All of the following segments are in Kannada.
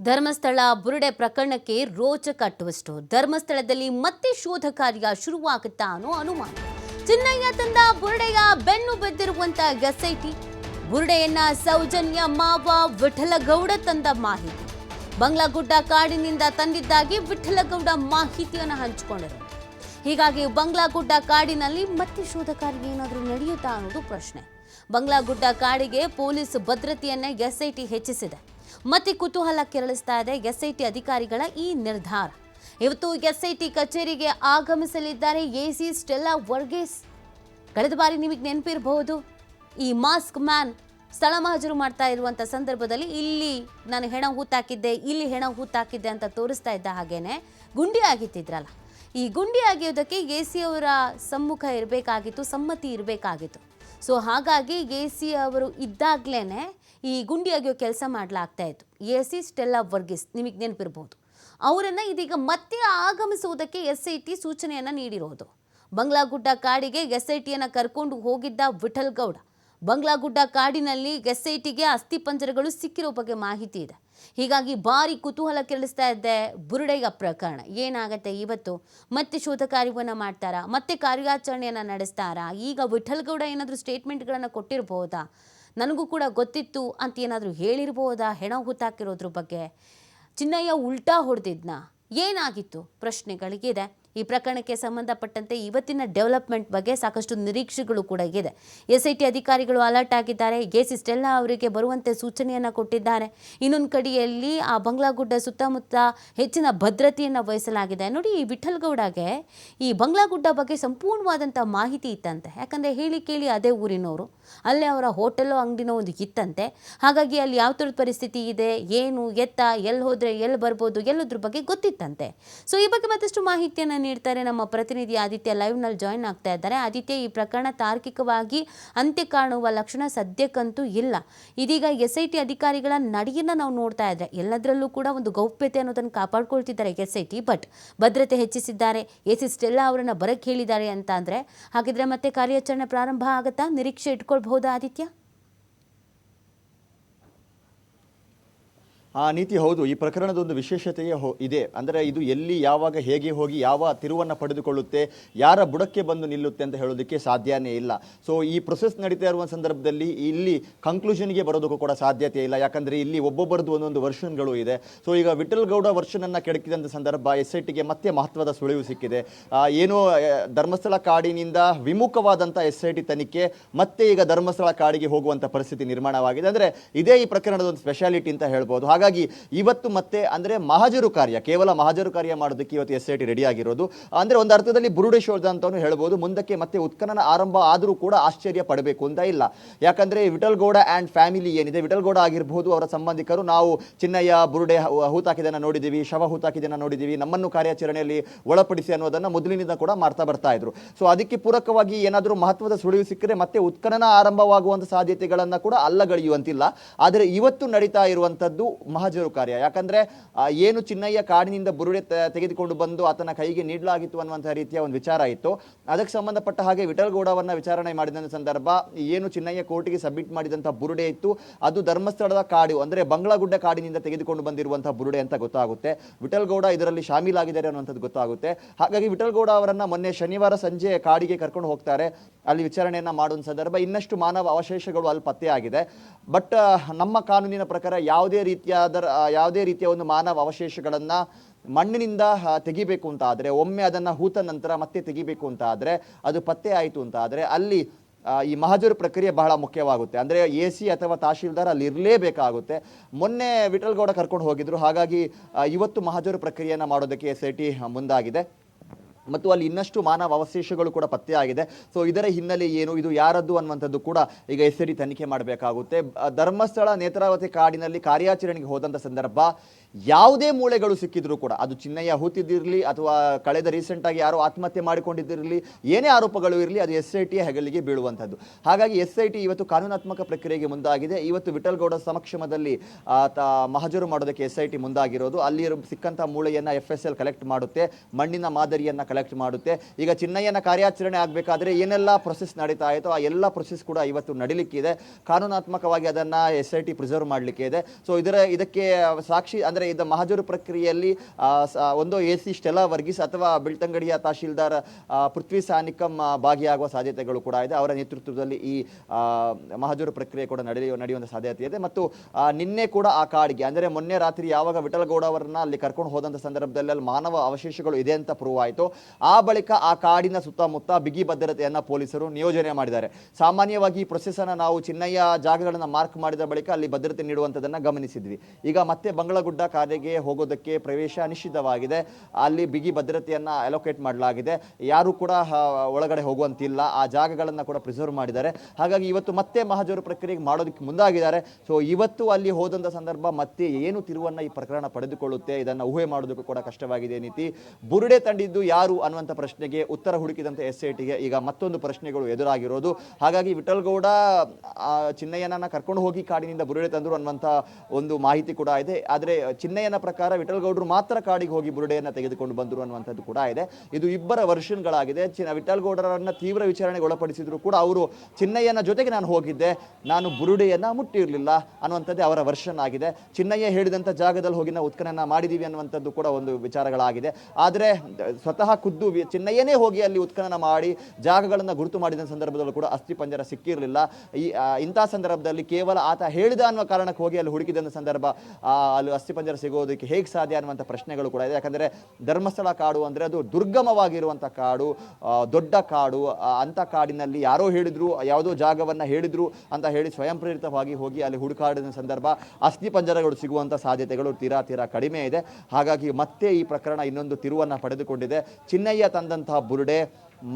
ಧರ್ಮಸ್ಥಳ ಬುರುಡೆ ಪ್ರಕರಣಕ್ಕೆ ರೋಚಕ ಟ್ವಿಸ್ಟ್. ಧರ್ಮಸ್ಥಳದಲ್ಲಿ ಮತ್ತೆ ಶೋಧ ಕಾರ್ಯ ಶುರುವಾಗುತ್ತಾ ಅನ್ನೋ ಅನುಮಾನ. ಚಿನ್ನಯ್ಯ ತಂದ ಬುರುಡೆಯ ಬೆನ್ನು ಬಿದ್ದಿರುವಂತ ಎಸ್ಐಟಿ. ಬುರುಡೆಯನ್ನ ಸೌಜನ್ಯ ಮಾವ ವಿಠಲಗೌಡ ತಂದ ಮಾಹಿತಿ. ಬಂಗ್ಲಾಗುಡ್ಡ ಕಾಡಿನಿಂದ ತಂದಿದ್ದಾಗಿ ವಿಠಲಗೌಡ ಮಾಹಿತಿಯನ್ನು ಹಂಚಿಕೊಂಡರು. ಹೀಗಾಗಿ ಬಂಗ್ಲಾಗುಡ್ಡ ಕಾಡಿನಲ್ಲಿ ಮತ್ತೆ ಶೋಧ ಕಾರ್ಯ ಏನಾದರೂ ನಡೆಯುತ್ತಾ ಅನ್ನೋದು ಪ್ರಶ್ನೆ. ಬಂಗ್ಲಾಗುಡ್ಡ ಕಾಡಿಗೆ ಪೊಲೀಸ್ ಭದ್ರತೆಯನ್ನ ಎಸ್ಐಟಿ ಹೆಚ್ಚಿಸಿದೆ. ಮತ್ತೆ ಕುತೂಹಲ ಕೆರಳಿಸ್ತಾ ಇದೆ ಎಸ್ಐಟಿ ಅಧಿಕಾರಿಗಳ ಈ ನಿರ್ಧಾರ. ಇವತ್ತು ಎಸ್ಐಟಿ ಕಚೇರಿಗೆ ಆಗಮಿಸಲಿದ್ದಾರೆ ಎಸಿ ಸ್ಟೆಲ್ಲಾ ವರ್ಗೀಸ್. ಕಳೆದ ಬಾರಿ ನಿಮಗೆ ನೆನಪಿರಬಹುದು, ಈ ಮಾಸ್ಕ್ ಮ್ಯಾನ್ ಸ್ಥಳ ಮಹಜರು ಮಾಡ್ತಾ ಇರುವಂಥ ಸಂದರ್ಭದಲ್ಲಿ ಇಲ್ಲಿ ನಾನು ಹೆಣ ಹೂತಾಕಿದ್ದೆ, ಇಲ್ಲಿ ಹೆಣ ಹೂತಾಕಿದ್ದೆ ಅಂತ ತೋರಿಸ್ತಾ ಇದ್ದ ಹಾಗೇನೆ, ಗುಂಡಿ ಆಗಿತ್ತಿದ್ರಲ್ಲ. ಈ ಗುಂಡಿ ಆಗಿರೋದಕ್ಕೆ ಎ ಸಿ ಅವರ ಸಮ್ಮುಖ ಇರಬೇಕಾಗಿತ್ತು, ಸಮ್ಮತಿ ಇರಬೇಕಾಗಿತ್ತು. ಸೊ ಹಾಗಾಗಿ ಎ ಸಿ ಅವರು ಇದ್ದಾಗಲೇ ಈ ಗುಂಡಿ ಅಗೆಯೋ ಕೆಲಸ ಮಾಡಲಾಗ್ತಾ ಇತ್ತು. ಎ ಸಿ ಸ್ಟೆಲ್ಲಾ ವರ್ಗಿಸ್, ನಿಮಗೆ ನೆನಪಿರ್ಬೋದು. ಅವರನ್ನು ಇದೀಗ ಮತ್ತೆ ಆಗಮಿಸುವುದಕ್ಕೆ ಎಸ್ ಐ ಟಿ ಸೂಚನೆಯನ್ನು ನೀಡಿರೋದು. ಬಂಗ್ಲಾಗುಡ್ಡ ಕಾಡಿಗೆ ಎಸ್ ಐ ಟಿಯನ್ನು ಕರ್ಕೊಂಡು ಹೋಗಿದ್ದ ವಿಠಲ್ ಗೌಡ ಬಂಗ್ಲಾಗುಡ್ಡ ಕಾಡಿನಲ್ಲಿ ಎಸ್ ಐ ಟಿಗೆ ಅಸ್ಥಿಪಂಜರಗಳು ಸಿಕ್ಕಿರೋ ಬಗ್ಗೆ ಮಾಹಿತಿ ಇದೆ. ಹೀಗಾಗಿ ಭಾರಿ ಕುತೂಹಲ ಕೆರಳಿಸ್ತಾ ಇದ್ದೆ ಬುರುಡೆಯ ಪ್ರಕರಣ. ಏನಾಗತ್ತೆ ಇವತ್ತು? ಮತ್ತೆ ಶೋಧ ಕಾರ್ಯವನ್ನು ಮಾಡ್ತಾರಾ? ಮತ್ತೆ ಕಾರ್ಯಾಚರಣೆಯನ್ನು ನಡೆಸ್ತಾರಾ? ಈಗ ವಿಠಲ್ಗೌಡ ಏನಾದರೂ ಸ್ಟೇಟ್ಮೆಂಟ್ಗಳನ್ನು ಕೊಟ್ಟಿರ್ಬೋದಾ? ನನಗೂ ಕೂಡ ಗೊತ್ತಿತ್ತು ಅಂತ ಏನಾದರೂ ಹೇಳಿರ್ಬೋದಾ? ಹೆಣ ಹುತ್ತಾಕಿರೋದ್ರ ಬಗ್ಗೆ. ಚಿನ್ನಯ್ಯ ಉಲ್ಟಾ ಹೊಡೆದಿದ್ನಾ? ಏನಾಗಿತ್ತು? ಪ್ರಶ್ನೆಗಳಿಗಿದೆ. ಈ ಪ್ರಕರಣಕ್ಕೆ ಸಂಬಂಧಪಟ್ಟಂತೆ ಇವತ್ತಿನ ಡೆವಲಪ್ಮೆಂಟ್ ಬಗ್ಗೆ ಸಾಕಷ್ಟು ನಿರೀಕ್ಷೆಗಳು ಕೂಡ ಇದೆ. ಎಸ್ ಐ ಟಿ ಅಧಿಕಾರಿಗಳು ಅಲರ್ಟ್ ಆಗಿದ್ದಾರೆ. ಎ ಸಿ ಸ್ಟೆಲ್ಲಾ ಅವರಿಗೆ ಬರುವಂತೆ ಸೂಚನೆಯನ್ನು ಕೊಟ್ಟಿದ್ದಾರೆ. ಇನ್ನೊಂದು ಕಡೆಯಲ್ಲಿ ಆ ಬಂಗ್ಲಾಗುಡ್ಡ ಸುತ್ತಮುತ್ತ ಹೆಚ್ಚಿನ ಭದ್ರತೆಯನ್ನು ವಹಿಸಲಾಗಿದೆ. ನೋಡಿ, ಈ ವಿಠಲ್ಗೌಡಗೆ ಈ ಬಂಗ್ಲಾಗುಡ್ಡ ಬಗ್ಗೆ ಸಂಪೂರ್ಣವಾದಂಥ ಮಾಹಿತಿ ಇತ್ತಂತೆ. ಯಾಕಂದರೆ ಹೇಳಿ ಕೇಳಿ ಅದೇ ಊರಿನವರು. ಅಲ್ಲೇ ಅವರ ಹೋಟೆಲೋ, ಅಂಗಡಿನೋ ಒಂದು ಇತ್ತಂತೆ. ಹಾಗಾಗಿ ಅಲ್ಲಿ ಯಾವ ಥರದ ಪರಿಸ್ಥಿತಿ ಇದೆ, ಏನು, ಎತ್ತ ಎಲ್ಲಿ ಹೋದರೆ ಎಲ್ಲಿ ಬರ್ಬೋದು ಎಲ್ಲದ್ರ ಬಗ್ಗೆ ಗೊತ್ತಿತ್ತಂತೆ. ಸೊ ಈ ಬಗ್ಗೆ ಮತ್ತಷ್ಟು ಮಾಹಿತಿಯನ್ನು ನೀಡ್ತಾರೆ. ನಮ್ಮ ಪ್ರತಿನಿಧಿ ಆದಿತ್ಯ ಲೈವ್ನಲ್ಲಿ ಜಾಯಿನ್ ಆಗ್ತಾ ಇದ್ದಾರೆ. ಆದಿತ್ಯ, ಈ ಪ್ರಕರಣ ತಾರ್ಕಿಕವಾಗಿ ಅಂತ್ಯ ಕಾಣುವ ಲಕ್ಷಣ ಸದ್ಯಕ್ಕಂತೂ ಇಲ್ಲ. ಇದೀಗ ಎಸ್ ಐ ಟಿ ಅಧಿಕಾರಿಗಳ ನಡೆಯನ್ನ ನಾವು ನೋಡ್ತಾ ಇದ್ರೆ ಎಲ್ಲದರಲ್ಲೂ ಕೂಡ ಒಂದು ಗೌಪ್ಯತೆ ಅನ್ನೋದನ್ನು ಕಾಪಾಡ್ಕೊಳ್ತಿದ್ದಾರೆ ಎಸ್ ಐ ಟಿ ಬಟ್ ಭದ್ರತೆ ಹೆಚ್ಚಿಸಿದ್ದಾರೆ. ಎ ಸಿ ಸ್ಟೆಲ್ಲಾ ಅವರನ್ನ ಬರಕ್ಕೆ ಹೇಳಿದ್ದಾರೆ ಅಂತ ಅಂದರೆ, ಹಾಗಿದ್ರೆ ಮತ್ತೆ ಕಾರ್ಯಾಚರಣೆ ಪ್ರಾರಂಭ ಆಗುತ್ತಾ? ನಿರೀಕ್ಷೆ ಇಟ್ಕೊಳ್ಬಹುದಾ ಆದಿತ್ಯ? ಆ ನೀತಿ ಹೌದು, ಈ ಪ್ರಕರಣದ ಒಂದು ವಿಶೇಷತೆಯೇ ಹೋ, ಇದೆ. ಅಂದರೆ ಇದು ಎಲ್ಲಿ, ಯಾವಾಗ, ಹೇಗೆ ಹೋಗಿ, ಯಾವ ತಿರುವನ್ನು ಪಡೆದುಕೊಳ್ಳುತ್ತೆ, ಯಾರ ಬುಡಕ್ಕೆ ಬಂದು ನಿಲ್ಲುತ್ತೆ ಅಂತ ಹೇಳೋದಕ್ಕೆ ಸಾಧ್ಯನೇ ಇಲ್ಲ. ಸೊ ಈ ಪ್ರೊಸೆಸ್ ನಡೀತಾ ಇರುವ ಸಂದರ್ಭದಲ್ಲಿ ಇಲ್ಲಿ ಕನ್ಕ್ಲೂಷನ್ಗೆ ಬರೋದಕ್ಕೂ ಕೂಡ ಸಾಧ್ಯತೆ ಇಲ್ಲ. ಯಾಕಂದರೆ ಇಲ್ಲಿ ಒಬ್ಬೊಬ್ಬರದ್ದು ಒಂದೊಂದು ವರ್ಷನ್ಗಳು ಇದೆ. ಸೊ ಈಗ ವಿಠಲ್ ಗೌಡ ವರ್ಷನನ್ನು ಕೆಡಕಿದಂಥ ಸಂದರ್ಭ ಎಸ್ ಐ ಟಿಗೆ ಮತ್ತೆ ಮಹತ್ವದ ಸುಳಿವು ಸಿಕ್ಕಿದೆ. ಏನು ಧರ್ಮಸ್ಥಳ ಕಾಡಿನಿಂದ ವಿಮುಖವಾದಂಥ ಎಸ್ ಐ ಟಿ ತನಿಖೆ, ಮತ್ತೆ ಈಗ ಧರ್ಮಸ್ಥಳ ಕಾಡಿಗೆ ಹೋಗುವಂಥ ಪರಿಸ್ಥಿತಿ ನಿರ್ಮಾಣವಾಗಿದೆ. ಅಂದರೆ ಇದೇ ಈ ಪ್ರಕರಣದ ಒಂದು ಸ್ಪೆಷಾಲಿಟಿ ಅಂತ ಹೇಳ್ಬೋದು. ಹಾಗಾಗಿ ಇವತ್ತು ಮತ್ತೆ ಅಂದರೆ ಮಹಾಜರು ಕಾರ್ಯ, ಕೇವಲ ಮಹಾಜರು ಕಾರ್ಯ ಮಾಡೋದಕ್ಕೆ ಇವತ್ತು ಎಸ್ ಐ ಟಿ ರೆಡಿ ಆಗಿರೋದು. ಅಂದರೆ ಒಂದು ಅರ್ಥದಲ್ಲಿ ಬುರುಡೆ ಶೋಧ ಅಂತಲೂ ಹೇಳ್ಬೋದು. ಮುಂದಕ್ಕೆ ಮತ್ತೆ ಉತ್ಖನನ ಆರಂಭ ಆದರೂ ಕೂಡ ಆಶ್ಚರ್ಯ ಪಡಬೇಕು ಅಂತ ಇಲ್ಲ. ಯಾಕಂದರೆ ವಿಠಲ್ ಗೌಡ ಆ್ಯಂಡ್ ಫ್ಯಾಮಿಲಿ ಏನಿದೆ ವಿಠಲ್ ಗೌಡ ಆಗಿರ್ಬೋದು ಅವರ ಸಂಬಂಧಿಕರು, ನಾವು ಚಿನ್ನಯ್ಯ, ಬುರುಡೆ ಹೂತಾಕಿದನ್ನು ನೋಡಿದ್ದೀವಿ ಶವ ಹೂತಾಕಿದನ್ನು ನೋಡಿದ್ದೀವಿ ನಮ್ಮನ್ನು ಕಾರ್ಯಾಚರಣೆಯಲ್ಲಿ ಒಳಪಡಿಸಿ ಅನ್ನೋದನ್ನು ಮೊದಲಿನಿಂದ ಕೂಡ ಮಾಡ್ತಾ ಬರ್ತಾ ಇದ್ರು. ಸೊ ಅದಕ್ಕೆ ಪೂರಕವಾಗಿ ಏನಾದರೂ ಮಹತ್ವದ ಸುಳಿವು ಸಿಕ್ಕರೆ ಮತ್ತೆ ಉತ್ಖನನ ಆರಂಭವಾಗುವಂಥ ಸಾಧ್ಯತೆಗಳನ್ನು ಕೂಡ ಅಲ್ಲಗಳೆಯುವಂತಿಲ್ಲ. ಆದರೆ ಇವತ್ತು ನಡೀತಾ ಇರುವಂಥದ್ದು ಮಹಜರು ಕಾರ್ಯ. ಯಾಕಂದ್ರೆ ಏನು ಚಿನ್ನಯ್ಯ ಕಾಡಿನಿಂದ ಬುರುಡೆ ತೆಗೆದುಕೊಂಡು ಬಂದು ಆತನ ಕೈಗೆ ನೀಡಲಾಗಿತ್ತು ಅನ್ನುವಂಥ ರೀತಿಯ ಒಂದು ವಿಚಾರ ಇತ್ತು. ಅದಕ್ಕೆ ಸಂಬಂಧಪಟ್ಟ ಹಾಗೆ ವಿಠಲ್ ಗೌಡವನ್ನ ವಿಚಾರಣೆ ಮಾಡಿದಂಥ ಸಂದರ್ಭ, ಏನು ಚಿನ್ನಯ್ಯ ಕೋರ್ಟಿಗೆ ಸಬ್ಮಿಟ್ ಮಾಡಿದಂಥ ಬುರುಡೆ ಇತ್ತು. ಅದು ಧರ್ಮಸ್ಥಳದ ಕಾಡು, ಅಂದರೆ ಬಂಗ್ಲಾಗುಡ್ಡ ಕಾಡಿನಿಂದ ತೆಗೆದುಕೊಂಡು ಬಂದಿರುವಂತಹ ಬುರುಡೆ ಅಂತ ಗೊತ್ತಾಗುತ್ತೆ. ವಿಠಲ್ ಗೌಡ ಇದರಲ್ಲಿ ಶಾಮೀಲಾಗಿದ್ದಾರೆ ಅನ್ನುವಂಥದ್ದು ಗೊತ್ತಾಗುತ್ತೆ. ಹಾಗಾಗಿ ವಿಠಲ್ ಗೌಡ ಅವರನ್ನ ಮೊನ್ನೆ ಶನಿವಾರ ಸಂಜೆ ಕಾಡಿಗೆ ಕರ್ಕೊಂಡು ಹೋಗ್ತಾರೆ. ಅಲ್ಲಿ ವಿಚಾರಣೆಯನ್ನ ಮಾಡುವ ಸಂದರ್ಭ ಇನ್ನಷ್ಟು ಮಾನವ ಅವಶೇಷಗಳು ಅಲ್ಲಿ ಪತ್ತೆಯಾಗಿದೆ. ಬಟ್ ನಮ್ಮ ಕಾನೂನಿನ ಪ್ರಕಾರ ಯಾವುದೇ ರೀತಿಯಾದ ಆ, ಯಾವುದೇ ರೀತಿಯ ಒಂದು ಮಾನವ ಅವಶೇಷಗಳನ್ನು ಮಣ್ಣಿನಿಂದ ತೆಗಿಬೇಕು ಅಂತ ಆದರೆ ಒಮ್ಮೆ ಅದನ್ನು ಹೂತ ನಂತರ ಮತ್ತೆ ತೆಗಿಬೇಕು ಅಂತ ಆದರೆ ಅದು ಪತ್ತೆ ಆಯಿತು ಅಂತ ಆದರೆ ಅಲ್ಲಿ ಈ ಮಹಜರು ಪ್ರಕ್ರಿಯೆ ಬಹಳ ಮುಖ್ಯವಾಗುತ್ತೆ. ಅಂದರೆ ಎ ಸಿ ಅಥವಾ ತಹಶೀಲ್ದಾರ್ ಅಲ್ಲಿ ಇರಲೇಬೇಕಾಗುತ್ತೆ. ಮೊನ್ನೆ ವಿಠಲ್ ಗೌಡ ಕರ್ಕೊಂಡು ಹೋಗಿದ್ರು. ಹಾಗಾಗಿ ಇವತ್ತು ಮಹಜರು ಪ್ರಕ್ರಿಯೆಯನ್ನು ಮಾಡೋದಕ್ಕೆ ಎಸ್ ಐ ಟಿ ಮುಂದಾಗಿದೆ. ಮತ್ತು ಅಲ್ಲಿ ಇನ್ನಷ್ಟು ಮಾನವ ಅವಶೇಷಗಳು ಕೂಡ ಪತ್ತೆಯಾಗಿದೆ ಸೊ ಇದರ ಹಿನ್ನೆಲೆ ಏನು? ಇದು ಯಾರದ್ದು ಅನ್ನುವಂಥದ್ದು ಕೂಡ ಈಗ ಎಸ್ ಡಿ ತನಿಖೆ ಮಾಡಬೇಕಾಗುತ್ತೆ. ಧರ್ಮಸ್ಥಳ ನೇತ್ರಾವತಿ ಕಾಡಿನಲ್ಲಿ ಕಾರ್ಯಾಚರಣೆಗೆ ಹೋದಂಥ ಸಂದರ್ಭ ಯಾವುದೇ ಮೂಳೆಗಳು ಸಿಕ್ಕಿದ್ರು ಕೂಡ, ಅದು ಚಿನ್ನಯ್ಯ ಹೂತಿದ್ದಿರಲಿ ಅಥವಾ ಕಳೆದ ರೀಸೆಂಟಾಗಿ ಯಾರೋ ಆತ್ಮಹತ್ಯೆ ಮಾಡಿಕೊಂಡಿದ್ದಿರಲಿ, ಏನೇ ಆರೋಪಗಳು ಇರಲಿ, ಅದು ಎಸ್ ಐ ಟಿಯ ಹೆಗಲಿಗೆ ಬೀಳುವಂಥದ್ದು. ಹಾಗಾಗಿ ಎಸ್ ಐ ಟಿ ಇವತ್ತು ಕಾನೂನಾತ್ಮಕ ಪ್ರಕ್ರಿಯೆಗೆ ಮುಂದಾಗಿದೆ. ಇವತ್ತು ವಿಠಲ್ಗೌಡ ಸಮಕ್ಷಮದಲ್ಲಿ ಮಹಜರು ಮಾಡೋದಕ್ಕೆ ಎಸ್ ಐ ಟಿ ಮುಂದಾಗಿರೋದು. ಅಲ್ಲಿ ಸಿಕ್ಕಂಥ ಮೂಳೆಯನ್ನು ಎಫ್ ಎಸ್ ಎಲ್ ಕಲೆಕ್ಟ್ ಮಾಡುತ್ತೆ. ಮಣ್ಣಿನ ಮಾದರಿಯನ್ನು ಕಲೆಕ್ಟ್ ಮಾಡುತ್ತೆ. ಈಗ ಚಿನ್ನಯ್ಯನ ಕಾರ್ಯಾಚರಣೆ ಆಗಬೇಕಾದ್ರೆ ಏನೆಲ್ಲ ಪ್ರೊಸೆಸ್ ನಡೀತಾ ಇತ್ತು ಆ ಎಲ್ಲ ಪ್ರೊಸೆಸ್ ಕೂಡ ಇವತ್ತು ನಡೀಲಿಕ್ಕಿದೆ. ಕಾನೂನಾತ್ಮಕವಾಗಿ ಅದನ್ನು ಎಸ್ ಐ ಟಿ ಪ್ರಿಸರ್ವ್ ಮಾಡಲಿಕ್ಕೆ ಇದೆ. ಸೊ ಇದರ, ಇದಕ್ಕೆ ಸಾಕ್ಷಿ, ಅಂದರೆ ಇದು ಮಹಜರು ಪ್ರಕ್ರಿಯೆಯಲ್ಲಿ ಒಂದು ಎ ಸಿ ಸ್ಟೆಲಾ ವರ್ಗೀಸ್ ಅಥವಾ ಬೆಳ್ತಂಗಡಿಯ ತಹಶೀಲ್ದಾರ್ ಪೃಥ್ವಿ ಸಾನಿಕಮ್ ಭಾಗಿಯಾಗುವ ಸಾಧ್ಯತೆಗಳು ಕೂಡ ಇದೆ. ಅವರ ನೇತೃತ್ವದಲ್ಲಿ ಈ ಮಹಾಜರು ಪ್ರಕ್ರಿಯೆ ಕೂಡ ನಡೆಯುವ ನಡೆಯುವಂಥ ಸಾಧ್ಯತೆ ಇದೆ. ಮತ್ತು ನಿನ್ನೆ ಕೂಡ ಆ ಕಾಡಿಗೆ, ಅಂದರೆ ಮೊನ್ನೆ ರಾತ್ರಿ ಯಾವಾಗ ವಿಠಲಗೌಡ ಅವರನ್ನ ಅಲ್ಲಿ ಕರ್ಕೊಂಡು ಹೋದಂಥ ಸಂದರ್ಭದಲ್ಲಿ ಅಲ್ಲಿ ಮಾನವ ಅವಶೇಷಗಳು ಇದೆ ಅಂತ ಪ್ರೂವ್ ಆಯಿತು. ಆ ಬಳಿಕ ಆ ಕಾಡಿನ ಸುತ್ತಮುತ್ತ ಬಿಗಿ ಭದ್ರತೆಯನ್ನ ಪೊಲೀಸರು ನಿಯೋಜನೆ ಮಾಡಿದ್ದಾರೆ. ಸಾಮಾನ್ಯವಾಗಿ ಈ ಪ್ರೊಸೆಸನ್ನು ನಾವು ಚಿನ್ನಯ್ಯ ಜಾಗಗಳನ್ನ ಮಾರ್ಕ್ ಮಾಡಿದ ಬಳಿಕ ಅಲ್ಲಿ ಭದ್ರತೆ ನೀಡುವಂಥದ್ದನ್ನು ಗಮನಿಸಿದ್ವಿ. ಈಗ ಮತ್ತೆ ಬಂಗಳಗುಡ್ಡ ಕಾರ್ಯಗೆ ಹೋಗೋದಕ್ಕೆ ಪ್ರವೇಶ ನಿಷಿದ್ಧವಾಗಿದೆ. ಅಲ್ಲಿ ಬಿಗಿ ಭದ್ರತೆಯನ್ನ ಅಲೋಕೇಟ್ ಮಾಡಲಾಗಿದೆ. ಯಾರು ಕೂಡ ಒಳಗಡೆ ಹೋಗುವಂತಿಲ್ಲ. ಆ ಜಾಗಗಳನ್ನ ಕೂಡ ಪ್ರಿಸರ್ವ್ ಮಾಡಿದ್ದಾರೆ. ಹಾಗಾಗಿ ಇವತ್ತು ಮತ್ತೆ ಮಹಾಜೋರು ಪ್ರಕ್ರಿಯೆಗೆ ಮಾಡೋದಕ್ಕೆ ಮುಂದಾಗಿದ್ದಾರೆ. ಸೊ ಇವತ್ತು ಅಲ್ಲಿ ಹೋದಂಥ ಸಂದರ್ಭ ಮತ್ತೆ ಏನು ತಿರುವನ್ನ ಈ ಪ್ರಕರಣ ಪಡೆದುಕೊಳ್ಳುತ್ತೆ, ಇದನ್ನು ಊಹೆ ಮಾಡೋದಕ್ಕೂ ಕೂಡ ಕಷ್ಟವಾಗಿದೆ, ನೀತಿ. ಬುರುಡೆ ತಂಡಿದ್ದು ಯಾರು ಅನ್ನುವಂಥ ಪ್ರಶ್ನೆಗೆ ಉತ್ತರ ಹುಡುಕಿದಂಥ ಎಸ್ ಐ ಈಗ ಮತ್ತೊಂದು ಪ್ರಶ್ನೆಗಳು ಎದುರಾಗಿರೋದು. ಹಾಗಾಗಿ ವಿಠಲ್ಗೌಡ ಚಿನ್ನಯ್ಯನನ್ನ ಕರ್ಕೊಂಡು ಹೋಗಿ ಕಾಡಿನಿಂದ ಬುರುಡೆ ತಂದರು ಅನ್ನುವಂಥ ಒಂದು ಮಾಹಿತಿ ಕೂಡ ಇದೆ. ಆದರೆ ಚಿನ್ನಯ್ಯನ ಪ್ರಕಾರ ವಿಠಲ್ಗೌಡರು ಮಾತ್ರ ಕಾಡಿಗೆ ಹೋಗಿ ಬುರುಡೆಯನ್ನು ತೆಗೆದುಕೊಂಡು ಬಂದರು ಅನ್ನುವಂಥದ್ದು ಕೂಡ ಇದೆ. ಇದು ಇಬ್ಬರ ವರ್ಷನ್ಗಳಾಗಿದೆ. ಚಿನ್ನ ವಿಠಲ್ಗೌಡರನ್ನ ತೀವ್ರ ವಿಚಾರಣೆಗೆ ಒಳಪಡಿಸಿದ್ರು ಕೂಡ ಅವರು ಚಿನ್ನಯ್ಯನ ಜೊತೆಗೆ ನಾನು ಹೋಗಿದ್ದೆ. ನಾನು ಬುರುಡೆಯನ್ನ ಮುಟ್ಟಿರಲಿಲ್ಲ ಅನ್ನುವಂಥದ್ದೇ ಅವರ ವರ್ಷನ್ ಆಗಿದೆ. ಚಿನ್ನಯ್ಯ ಹೇಳಿದಂಥ ಜಾಗದಲ್ಲಿ ಹೋಗಿ ನಾವು ಉತ್ಖನನ ಮಾಡಿದೀವಿ ಅನ್ನುವಂಥದ್ದು ಕೂಡ ಒಂದು ವಿಚಾರಗಳಾಗಿದೆ. ಆದರೆ ಸ್ವತಃ ಖುದ್ದು ಚಿನ್ನಯ್ಯನೇ ಹೋಗಿ ಅಲ್ಲಿ ಉತ್ಖನನ ಮಾಡಿ ಜಾಗಗಳನ್ನು ಗುರುತು ಮಾಡಿದ ಸಂದರ್ಭದಲ್ಲೂ ಕೂಡ ಅಸ್ಥಿಪಂಜರ ಸಿಕ್ಕಿರಲಿಲ್ಲ. ಈ ಇಂಥ ಸಂದರ್ಭದಲ್ಲಿ ಕೇವಲ ಆತ ಹೇಳಿದ ಅನ್ನುವ ಕಾರಣಕ್ಕೆ ಹೋಗಿ ಅಲ್ಲಿ ಹುಡುಕಿದಂಥ ಸಂದರ್ಭ ಅಲ್ಲಿ ಅಸ್ಥಿ ಪಂಜರ ಸಿಗೋದಕ್ಕೆ ಹೇಗೆ ಸಾಧ್ಯ ಅನ್ನುವಂಥ ಪ್ರಶ್ನೆಗಳು ಕೂಡ ಇದೆ. ಯಾಕಂದರೆ ಧರ್ಮಸ್ಥಳ ಕಾಡು ಅಂದರೆ ಅದು ದುರ್ಗಮವಾಗಿರುವಂಥ ಕಾಡು ದೊಡ್ಡ ಕಾಡು ಅಂಥ ಕಾಡಿನಲ್ಲಿ ಯಾರೋ ಹೇಳಿದ್ರು, ಯಾವುದೋ ಜಾಗವನ್ನು ಹೇಳಿದ್ರು ಅಂತ ಹೇಳಿ ಸ್ವಯಂ ಪ್ರೇರಿತವಾಗಿ ಹೋಗಿ ಅಲ್ಲಿ ಹುಡುಕಾಡಿದ ಸಂದರ್ಭ ಅಸ್ಥಿ ಪಂಜರಗಳು ಸಿಗುವಂಥ ಸಾಧ್ಯತೆಗಳು ತೀರಾ ತೀರಾ ಕಡಿಮೆ ಇದೆ. ಹಾಗಾಗಿ ಮತ್ತೆ ಈ ಪ್ರಕರಣ ಇನ್ನೊಂದು ತಿರುವನ್ನು ಪಡೆದುಕೊಂಡಿದೆ. ಚಿನ್ನಯ್ಯ ತಂದಂತಹ ಬುರುಡೆ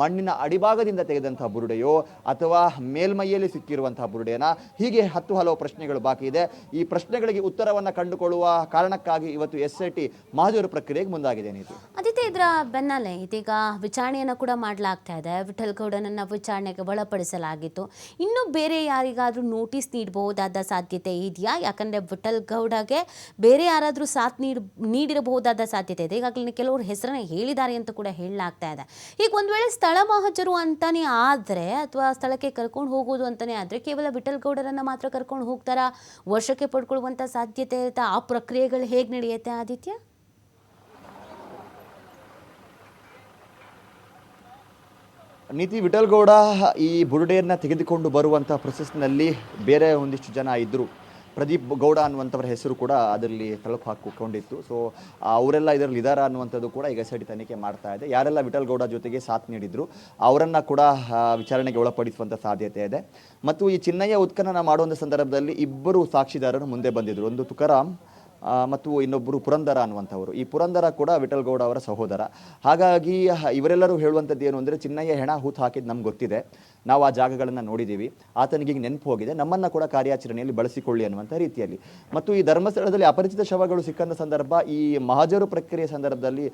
ಮಣ್ಣಿನ ಅಡಿಭಾಗದಿಂದ ತೆಗೆದಂತಹ ಬುರುಡೆಯೋ ಅಥವಾ ಮೇಲ್ಮೈಯಲ್ಲಿ ಸಿಕ್ಕಿರುವಂತಹ ಬುರುಡೆನ ಹೀಗೆ ಹತ್ತು ಹಲವು ಪ್ರಶ್ನೆಗಳು ಬಾಕಿ ಇದೆ. ಈ ಪ್ರಶ್ನೆಗಳಿಗೆ ಉತ್ತರವನ್ನು ಕಂಡುಕೊಳ್ಳುವ ಕಾರಣಕ್ಕಾಗಿ ಇವತ್ತು ಎಸ್ ಐ ಟಿ ಮಹಜೂರು ಪ್ರಕ್ರಿಯೆಗೆ ಮುಂದಾಗಿದೆ ನೀತಿ. ಅದಿತ್ಯ ಇದರ ಬೆನ್ನಲ್ಲೇ ಇದೀಗ ವಿಚಾರಣೆಯನ್ನು ಕೂಡ ಮಾಡಲಾಗ್ತಾ ಇದೆ. ವಿಠಲ್ ಗೌಡನನ್ನು ವಿಚಾರಣೆಗೆ ಒಳಪಡಿಸಲಾಗಿತ್ತು. ಇನ್ನು ಬೇರೆ ಯಾರಿಗಾದ್ರೂ ನೋಟಿಸ್ ನೀಡಬಹುದಾದ ಸಾಧ್ಯತೆ ಇದೆಯಾ? ಯಾಕಂದ್ರೆ ವಿಠಲ್ ಗೌಡಗೆ ಬೇರೆ ಯಾರಾದರೂ ಸಾಥ್ ನೀಡಿ, ನೀಡಿರಬಹುದಾದ ಸಾಧ್ಯತೆ ಇದೆ. ಈಗಾಗಲೇ ಕೆಲವರು ಹೆಸರನ್ನ ಹೇಳಿದ್ದಾರೆ ಅಂತ ಕೂಡ ಹೇಳಲಾಗ್ತಾ ಇದೆ. ಈಗ ಒಂದು ವೇಳೆ ಸ್ಥಳ ಮಹಜರು ಅಂತಾನೆ ಆದರೆ, ಅಥವಾ ಸ್ಥಳಕ್ಕೆ ಕರ್ಕೊಂಡು ಹೋಗೋದು ಅಂತಾನೆ ಆದರೆ, ಕೇವಲ ವಿಠಲ್ ಗೌಡರನ್ನ ಮಾತ್ರ ಕರ್ಕೊಂಡು ಹೋಗ್ತಾರಾ? ವರ್ಷಕ್ಕೆ ಪಡ್ಕೊಳ್ಳುವಂಥ ಸಾಧ್ಯತೆ ಇರುತ್ತಾ? ಆ ಪ್ರಕ್ರಿಯೆಗಳು ಹೇಗೆ ನಡೆಯುತ್ತೆ ಆದಿತ್ಯ? ನೀತಿ ವಿಠಲ್ಗೌಡ ಈ ಬುರುಡೆಯನ್ನು ತೆಗೆದುಕೊಂಡು ಬರುವಂಥ ಪ್ರೊಸೆಸ್ನಲ್ಲಿ ಬೇರೆ ಒಂದಿಷ್ಟು ಜನ ಇದ್ದರು ಪ್ರದೀಪ್ ಗೌಡ ಅನ್ನುವಂಥವ್ರ ಹೆಸರು ಕೂಡ ಅದರಲ್ಲಿ ತಲುಪು ಹಾಕಿಕೊಂಡಿತ್ತು. ಸೊ ಅವರೆಲ್ಲ ಇದರಲ್ಲಿ ಇದಾರ ಅನ್ನುವಂಥದ್ದು ಕೂಡ ಈಗ ಎಸ್ ತನಿಖೆ ಮಾಡ್ತಾ ಇದೆ. ಯಾರೆಲ್ಲ ವಿಠಲ್ ಗೌಡ ಜೊತೆಗೆ ಸಾಥ್ ನೀಡಿದ್ರು, ಅವರನ್ನು ಕೂಡ ವಿಚಾರಣೆಗೆ ಒಳಪಡಿಸುವಂಥ ಸಾಧ್ಯತೆ ಇದೆ. ಮತ್ತು ಈ ಚಿನ್ನಯ್ಯ ಉತ್ಖನನ ಮಾಡುವಂಥ ಸಂದರ್ಭದಲ್ಲಿ ಇಬ್ಬರು ಸಾಕ್ಷಿದಾರರು ಮುಂದೆ ಬಂದಿದ್ದರು ಒಂದು ತುಕಾರಾಮ್ ಮತ್ತು ಇನ್ನೊಬ್ಬರು ಪುರಂದರ ಅನ್ನುವಂಥವರು. ಈ ಪುರಂದರ ಕೂಡ ವಿಠಲ್ಗೌಡ ಅವರ ಸಹೋದರ. ಹಾಗಾಗಿ ಇವರೆಲ್ಲರೂ ಹೇಳುವಂಥದ್ದು ಏನು ಅಂದರೆ, ಚಿನ್ನಯ್ಯ ಹೆಣ ಹೂತು ಹಾಕಿದ್ದು ನಮ್ಗೆ ಗೊತ್ತಿದೆ. ನಾವು ಆ ಜಾಗಗಳನ್ನು ನೋಡಿದ್ದೀವಿ. ಆತನಿಗೆ ಈಗ ನೆನಪು ಹೋಗಿದೆ. ನಮ್ಮನ್ನು ಕೂಡ ಕಾರ್ಯಾಚರಣೆಯಲ್ಲಿ ಬಳಸಿಕೊಳ್ಳಿ ಅನ್ನುವಂಥ ರೀತಿಯಲ್ಲಿ. ಮತ್ತು ಈ ಧರ್ಮಸ್ಥಳದಲ್ಲಿ ಅಪರಿಚಿತ ಶವಗಳು ಸಿಕ್ಕಂಥ ಸಂದರ್ಭ, ಈ ಮಹಾಜರು ಪ್ರಕ್ರಿಯೆ ಸಂದರ್ಭದಲ್ಲಿ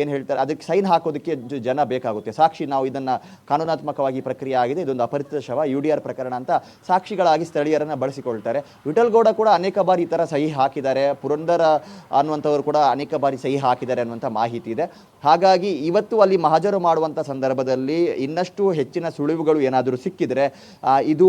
ಏನು ಹೇಳ್ತಾರೆ, ಅದಕ್ಕೆ ಸೈನ್ ಹಾಕೋದಕ್ಕೆ ಜನ ಬೇಕಾಗುತ್ತೆ. ಸಾಕ್ಷಿ, ನಾವು ಇದನ್ನು ಕಾನೂನಾತ್ಮಕವಾಗಿ ಪ್ರಕ್ರಿಯೆ ಆಗಿದೆ. ಇದೊಂದು ಅಪರಿಚಿತ ಶವ, ಯು ಡಿ ಆರ್ ಪ್ರಕರಣ ಅಂತ ಸಾಕ್ಷಿಗಳಾಗಿ ಸ್ಥಳೀಯರನ್ನು ಬಳಸಿಕೊಳ್ತಾರೆ. ವಿಠಲ್ಗೌಡ ಕೂಡ ಅನೇಕ ಬಾರಿ ಈ ಥರ ಸಹಿ ಹಾಕಿದ್ದಾರೆ. ಪುರಂದರ ಅನ್ನುವಂಥವ್ರು ಕೂಡ ಅನೇಕ ಬಾರಿ ಸಹಿ ಹಾಕಿದ್ದಾರೆ ಅನ್ನುವಂಥ ಮಾಹಿತಿ ಇದೆ. ಹಾಗಾಗಿ ಇವತ್ತು ಅಲ್ಲಿ ಮಹಾಜರು ಮಾಡುವಂಥ ಸಂದರ್ಭದಲ್ಲಿ ಇನ್ನಷ್ಟು ಹೆಚ್ಚಿನ ಸುಳಿವುಗಳು ಏನಾದರೂ ಸಿಕ್ಕಿದರೆ ಇದು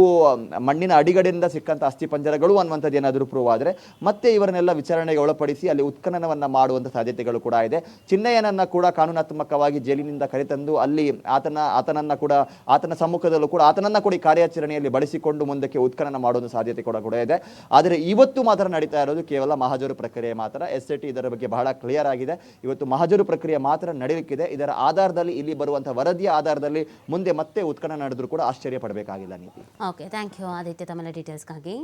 ಮಣ್ಣಿನ ಅಡಿಗಡೆಯಿಂದ ಸಿಕ್ಕಂಥ ಅಸ್ಥಿಪಂಜರಗಳು ಅನ್ನುವಂಥದ್ದು ಏನಾದರೂ ಪ್ರೂವ್ ಆದರೆ, ಮತ್ತೆ ಇವರನ್ನೆಲ್ಲ ವಿಚಾರಣೆಗೆ ಒಳಪಡಿಸಿ ಅಲ್ಲಿ ಉತ್ಖನನವನ್ನು ಮಾಡುವಂಥ ಸಾಧ್ಯತೆಗಳು ಕೂಡ ಇದೆ. ಚಿನ್ನಯ್ಯನನ್ನು ಕೂಡ ಕಾನೂನಾತ್ಮಕವಾಗಿ ಜೈಲಿನಿಂದ ಕರೆತಂದು ಅಲ್ಲಿ ಆತನ, ಆತನನ್ನ ಕೂಡ, ಆತನ ಸಮ್ಮುಖದಲ್ಲೂ ಕೂಡ, ಆತನನ್ನ ಕೂಡ ಕಾರ್ಯಾಚರಣೆಯಲ್ಲಿ ಬಳಸಿಕೊಂಡು ಮುಂದಕ್ಕೆ ಉತ್ಖನನ ಮಾಡುವ ಸಾಧ್ಯತೆ ಕೂಡ ಕೂಡ ಇದೆ. ಆದರೆ ಇವತ್ತು ಮಾತ್ರ ನಡೀತಾ ಇರೋದು ಕೇವಲ ಮಹಾಜರು ಪ್ರಕ್ರಿಯೆ ಮಾತ್ರ. ಎಸ್ ಟಿ ಇದರ ಬಗ್ಗೆ ಬಹಳ ಕ್ಲಿಯರ್ ಆಗಿದೆ. ಇವತ್ತು ಮಹಾಜರು ಪ್ರಕ್ರಿಯೆ ಮಾತ್ರ ನಡೆಯಲಿಕ್ಕಿದೆ ಇದರ ಆಧಾರದಲ್ಲಿ ಇಲ್ಲಿ ಬರುವಂಥ ವರದಿಯ ಆಧಾರದಲ್ಲಿ ಮುಂದೆ ಮತ್ತೆ ಉತ್ಖನನ ನಡೆದರೂ ಕೂಡ ಆಶ್ಚರ್ಯ ಪಡಬೇಕಾಗಿಲ್ಲ ನೀತಿ ಓಕೆ ಥ್ಯಾಂಕ್ ಯು ಆದಿತ್ಯ ತಮ್ಮ ಡೀಟೇಲ್ಸ್ಗಾಗಿ